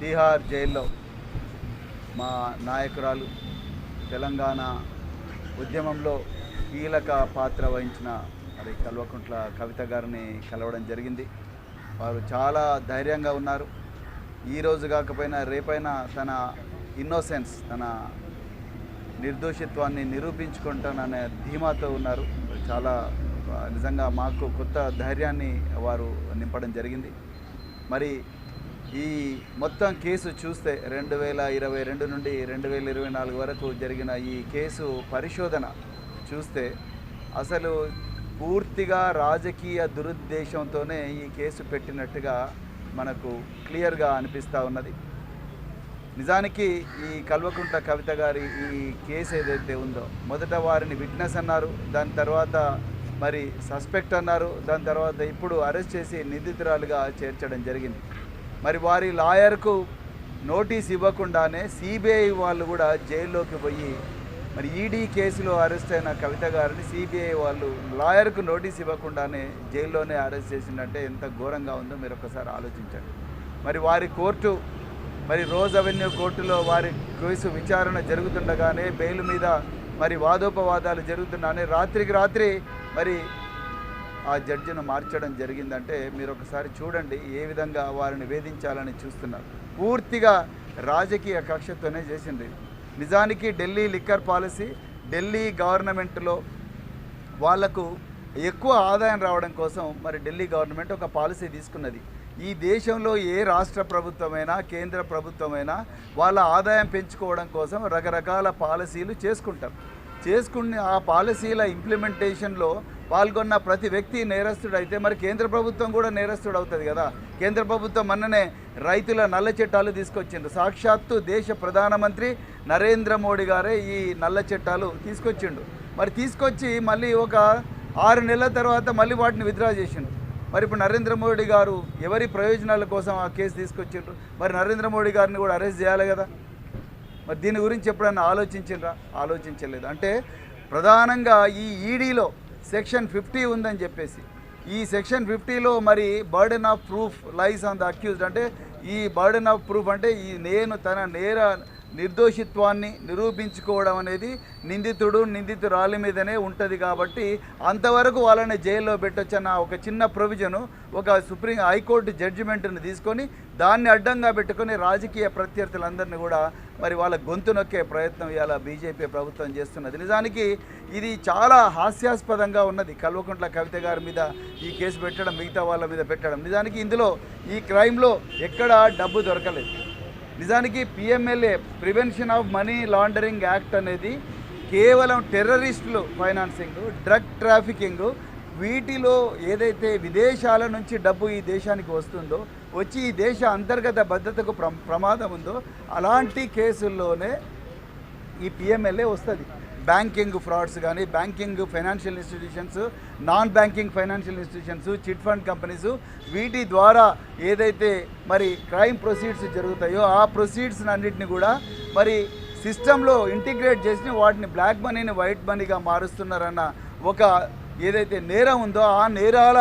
తీహార్ జైల్లో మా నాయకురాలు తెలంగాణ ఉద్యమంలో కీలక పాత్ర వహించిన మరి కల్వకుంట్ల కవిత గారిని కలవడం జరిగింది. వారు చాలా ధైర్యంగా ఉన్నారు. ఈరోజు కాకపోయినా రేపైనా తన ఇన్నోసెన్స్ తన నిర్దోషిత్వాన్ని నిరూపించుకుంటాననే ధీమాతో ఉన్నారు. చాలా నిజంగా మాకు కొత్త ధైర్యాన్ని వారు నింపడం జరిగింది. మరి ఈ మొత్తం కేసు చూస్తే రెండు వేల ఇరవై రెండు నుండి రెండు వేల ఇరవై నాలుగు వరకు జరిగిన ఈ కేసు పరిశోధన చూస్తే అసలు పూర్తిగా రాజకీయ దురుద్దేశంతోనే ఈ కేసు పెట్టినట్టుగా మనకు క్లియర్గా అనిపిస్తూ ఉన్నది. నిజానికి ఈ కల్వకుంట్ల కవిత గారి ఈ కేసు ఏదైతే ఉందో మొదట వారిని విట్నెస్ అన్నారు దాని తర్వాత మరి సస్పెక్ట్ అన్నారు దాని తర్వాత ఇప్పుడు అరెస్ట్ చేసి నిందితురాలుగా చేర్చడం జరిగింది. మరి వారి లాయర్కు నోటీస్ ఇవ్వకుండానే సిబిఐ వాళ్ళు కూడా జైల్లోకి పోయి మరి ఈడీ కేసులో అరెస్ట్ అయిన కవిత గారిని సిబిఐ వాళ్ళు లాయర్కు నోటీస్ ఇవ్వకుండానే జైల్లోనే అరెస్ట్ చేసిందంటే ఎంత ఘోరంగా ఉందో మీరు ఒకసారి ఆలోచించండి. మరి వారి కోర్టు మరి రోజ్ అవెన్యూ కోర్టులో వారి కేసు విచారణ జరుగుతుండగానే బెయిల్ మీద మరి వాదోపవాదాలు జరుగుతున్నానే రాత్రికి రాత్రి మరి ఆ జడ్జిను మార్చడం జరిగిందంటే మీరు ఒకసారి చూడండి ఏ విధంగా వారిని వేధించాలని చూస్తున్నారు. పూర్తిగా రాజకీయ కక్షతోనే చేసింది నిజానికి ఢిల్లీ లిక్కర్ పాలసీ ఢిల్లీ గవర్నమెంట్లో వాళ్ళకు ఎక్కువ ఆదాయం రావడం కోసం మరి ఢిల్లీ గవర్నమెంట్ ఒక పాలసీ తీసుకున్నది. ఈ దేశంలో ఏ రాష్ట్ర ప్రభుత్వమైనా కేంద్ర ప్రభుత్వమైనా వాళ్ళ ఆదాయం పెంచుకోవడం కోసం రకరకాల పాలసీలు చేసుకుంటారు. చేసుకునే ఆ పాలసీల ఇంప్లిమెంటేషన్లో పాల్గొన్న ప్రతి వ్యక్తి నేరస్తుడు అయితే మరి కేంద్ర ప్రభుత్వం కూడా నేరస్తుడు అవుతుంది కదా. కేంద్ర ప్రభుత్వం మొన్ననే రైతుల నల్ల చట్టాలు తీసుకొచ్చిండు సాక్షాత్తు దేశ ప్రధానమంత్రి నరేంద్ర మోడీ గారే ఈ నల్ల చట్టాలు తీసుకొచ్చిండు. మరి తీసుకొచ్చి మళ్ళీ ఒక ఆరు నెలల తర్వాత మళ్ళీ వాటిని విత్డ్రా చేసిండు. మరి ఇప్పుడు నరేంద్ర మోడీ గారు ఎవరి ప్రయోజనాల కోసం ఆ కేసు తీసుకొచ్చిండ్రు? మరి నరేంద్ర మోడీ గారిని కూడా అరెస్ట్ చేయాలి కదా. మరి దీని గురించి ఎప్పుడైనా ఆలోచించరా ఆలోచించలేదు. అంటే ప్రధానంగా ఈ ఈడీలో సెక్షన్ ఫిఫ్టీ ఉందని చెప్పేసి ఈ సెక్షన్ ఫిఫ్టీలో మరి burden of proof lies on the accused అంటే ఈ బర్డెన్ ఆఫ్ ప్రూఫ్ అంటే ఈ నేను తన నేర నిర్దోషిత్వాన్ని నిరూపించుకోవడం అనేది నిందితుడు నిందితురాలి మీదనే ఉంటుంది కాబట్టి అంతవరకు వాళ్ళని జైల్లో పెట్టొచ్చన్న ఒక చిన్న ప్రొవిజను ఒక సుప్రీం హైకోర్టు జడ్జిమెంట్ని తీసుకొని దాన్ని అడ్డంగా పెట్టుకుని రాజకీయ ప్రత్యర్థులందరినీ కూడా మరి వాళ్ళ గొంతు నొక్కే ప్రయత్నం ఇవాళ బీజేపీ ప్రభుత్వం చేస్తున్నది. నిజానికి ఇది చాలా హాస్యాస్పదంగా ఉన్నది. కల్వకుంట్ల కవిత గారి మీద ఈ కేసు పెట్టడం మిగతా వాళ్ళ మీద పెట్టడం. నిజానికి ఇందులో ఈ క్రైమ్లో ఎక్కడా డబ్బు దొరకలేదు. నిజానికి PMLA prevention of money laundering act అనేది కేవలం టెర్రరిస్టులు ఫైనాన్సింగ్ డ్రగ్ ట్రాఫికింగ్ వీటిలో ఏదైతే విదేశాల నుంచి డబ్బు ఈ దేశానికి వస్తుందో వచ్చి ఈ దేశ అంతర్గత భద్రతకు ప్ర ప్రమాదం ఉందో అలాంటి కేసుల్లోనే ఈ పిఎంఎల్ఏ వస్తుంది. బ్యాంకింగ్ ఫ్రాడ్స్ కానీ banking financial institutions non banking financial institutions chit fund companies వీటి ద్వారా ఏదైతే మరి క్రైమ్ ప్రొసీడ్స్ జరుగుతాయో ఆ ప్రొసీడ్స్ అన్నింటిని కూడా మరి సిస్టంలో ఇంటిగ్రేట్ చేసి వాటిని బ్లాక్ మనీని వైట్ మనీగా మారుస్తున్నారన్న ఒక ఏదైతే నేరం ఉందో ఆ నేరాల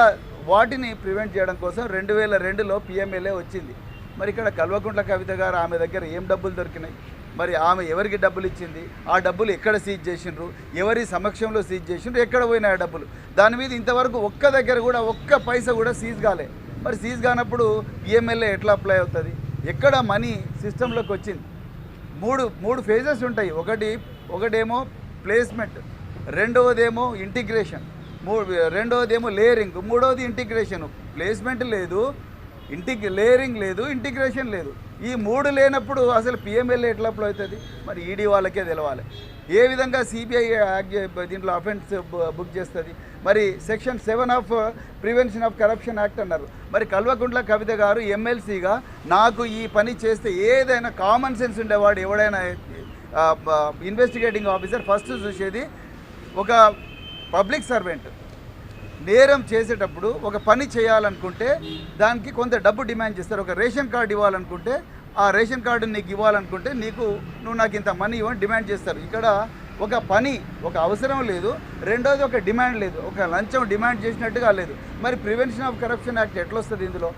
వాటిని ప్రివెంట్ చేయడం కోసం రెండు వేల రెండులో పిఎంఎల్ఏ వచ్చింది. మరి ఇక్కడ కల్వకుంట్ల కవిత గారు ఆమె దగ్గర ఏం డబ్బులు దొరికినాయి? మరి ఆమె ఎవరికి డబ్బులు ఇచ్చింది? ఆ డబ్బులు ఎక్కడ సీజ్ చేసిండ్రు? ఎవరి సమక్షంలో సీజ్ చేసిండ్రు? ఎక్కడ పోయినాయి ఆ డబ్బులు? దాని మీద ఇంతవరకు ఒక్క దగ్గర కూడా ఒక్క పైసా కూడా సీజ్ కాలే. మరి సీజ్ కానప్పుడు పిఎంఎల్ఏ ఎట్లా అప్లై అవుతుంది? ఎక్కడ మనీ సిస్టంలోకి వచ్చింది? మూడు మూడు ఫేజెస్ ఉంటాయి. ఒకటి ఒకటేమో ప్లేస్మెంట్ రెండవదేమో ఇంటిగ్రేషన్ మూ ఏమో లేయరింగ్ మూడవది ఇంటిగ్రేషన్. ప్లేస్మెంట్ లేదు ఇంటికి లేయరింగ్ లేదు ఇంటిగ్రేషన్ లేదు. ఈ మూడు లేనప్పుడు అసలు పిఎంఎల్ఏ ఎట్లా అప్లై అవుతుంది? మరి ఈడీ వాళ్ళకే తెలవాలి. ఏ విధంగా సిబిఐ యాక్ట్ దీంట్లో అఫెన్స్ బుక్ చేస్తుంది? మరి section seven of prevention of corruption act అన్నారు. మరి కల్వకుంట్ల కవిత గారు ఎమ్మెల్సీగా నాకు ఈ పని చేస్తే ఏదైనా కామన్ సెన్స్ ఉండేవాడు ఎవడైనా ఇన్వెస్టిగేటింగ్ ఆఫీసర్ ఫస్ట్ చూసేది ఒక పబ్లిక్ సర్వెంట్. నేరం చేసేటప్పుడు ఒక పని చేయాలనుకుంటే దానికి కొంత డబ్బు డిమాండ్ చేస్తారు. ఒక రేషన్ కార్డు ఇవ్వాలనుకుంటే ఆ రేషన్ కార్డు నీకు ఇవ్వాలనుకుంటే నీకు నువ్వు నాకు ఇంత మనీ ఇవ్వని డిమాండ్ చేస్తారు. ఇక్కడ ఒక పని ఒక అవసరం లేదు. రెండోది ఒక డిమాండ్ లేదు. ఒక లంచం డిమాండ్ చేసినట్టుగా లేదు. మరి ప్రివెన్షన్ ఆఫ్ కరప్షన్ యాక్ట్ ఎట్లా వస్తుంది ఇందులో?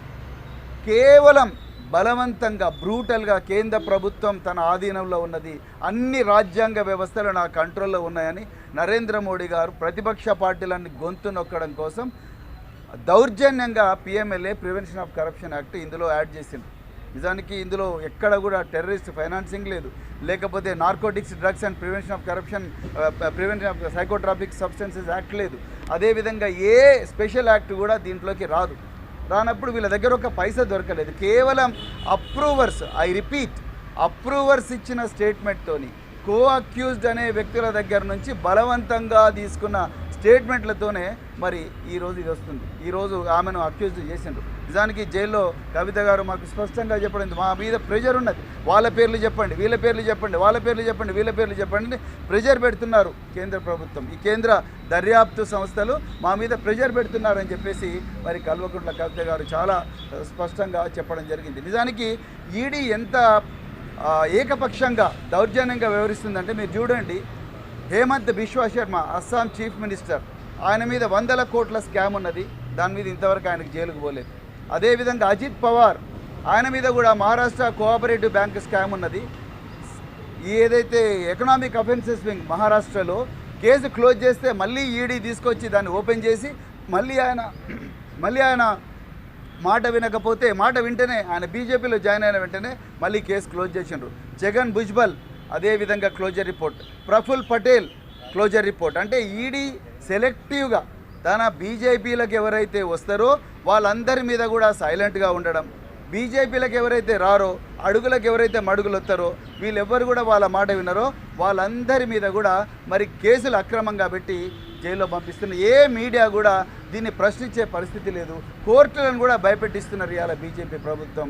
కేవలం బలవంతంగా బ్రూటల్గా కేంద్ర ప్రభుత్వం తన ఆధీనంలో ఉన్నది. అన్ని రాజ్యాంగ వ్యవస్థలు నా కంట్రోల్లో ఉన్నాయని నరేంద్ర మోడీ గారు ప్రతిపక్ష పార్టీలన్నీ గొంతు నొక్కడం కోసం దౌర్జన్యంగా PMLA prevention of corruption act ఇందులో యాడ్ చేసింది. నిజానికి ఇందులో ఎక్కడ కూడా టెర్రరిస్ట్ ఫైనాన్సింగ్ లేదు. లేకపోతే narcotics drugs and prevention of corruption prevention of psychotropic substances act లేదు. అదేవిధంగా ఏ స్పెషల్ యాక్ట్ కూడా దీంట్లోకి రాదు. రానప్పుడు వీళ్ళ దగ్గర ఒక పైస దొరకలేదు. కేవలం అప్రూవర్స్ ఐ రిపీట్ అప్రూవర్స్ ఇచ్చిన స్టేట్మెంట్తోని కో అక్యూజ్డ్ అనే వ్యక్తుల దగ్గర నుంచి బలవంతంగా తీసుకున్న స్టేట్మెంట్లతోనే మరి ఈరోజు ఇది వస్తుంది. ఈరోజు ఆమెను అక్యూజ్ చేసిండ్రు. నిజానికి జైల్లో కవిత గారు మాకు స్పష్టంగా చెప్పండి మా మీద ప్రెజర్ ఉన్నది. వాళ్ళ పేర్లు చెప్పండి వీళ్ళ పేర్లు చెప్పండి వాళ్ళ పేర్లు చెప్పండి వీళ్ళ పేర్లు చెప్పండి ప్రెజర్ పెడుతున్నారు కేంద్ర ప్రభుత్వం. ఈ కేంద్ర దర్యాప్తు సంస్థలు మా మీద ప్రెజర్ పెడుతున్నారని చెప్పేసి మరి కల్వకుంట్ల కవిత గారు చాలా స్పష్టంగా చెప్పడం జరిగింది. నిజానికి ఈడీ ఎంత ఏకపక్షంగా దౌర్జన్యంగా వ్యవహరిస్తుందంటే మీరు చూడండి హేమంత్ బిశ్వా శర్మ అస్సాం చీఫ్ మినిస్టర్. ఆయన మీద వందల కోట్ల స్కామ్ ఉన్నది. దాని మీద ఇంతవరకు ఆయనకు జైలుకు పోలేదు. అదేవిధంగా అజిత్ పవార్ ఆయన మీద కూడా మహారాష్ట్ర కోఆపరేటివ్ బ్యాంక్ స్కామ్ ఉన్నది. ఏదైతే ఎకనామిక్ అఫెన్సెస్ వింగ్ మహారాష్ట్రలో కేసు క్లోజ్ చేస్తే మళ్ళీ ఈడీ తీసుకొచ్చి దాన్ని ఓపెన్ చేసి మళ్ళీ ఆయన మళ్ళీ ఆయన మాట వినకపోతే మాట వింటేనే ఆయన బీజేపీలో జాయిన్ అయిన వెంటనే మళ్ళీ కేసు క్లోజ్ చేసిండ్రు. జగన్ భుజ్బల్ అదేవిధంగా closure report Praful Patel closure report అంటే ఈడీ సెలెక్టివ్గా తన బీజేపీలకు ఎవరైతే వస్తారో వాళ్ళందరి మీద కూడా సైలెంట్గా ఉండడం. బీజేపీలకు ఎవరైతే రారో అడుగులకు ఎవరైతే మడుగులు వస్తారో వీళ్ళెవ్వరు కూడా వాళ్ళ మాట వినరో వాళ్ళందరి మీద కూడా మరి కేసులు అక్రమంగా పెట్టి జైల్లో పంపిస్తున్న ఏ మీడియా కూడా దీన్ని ప్రశ్నించే పరిస్థితి లేదు. కోర్టులను కూడా భయపెట్టిస్తున్నారు ఇవాళ బీజేపీ ప్రభుత్వం.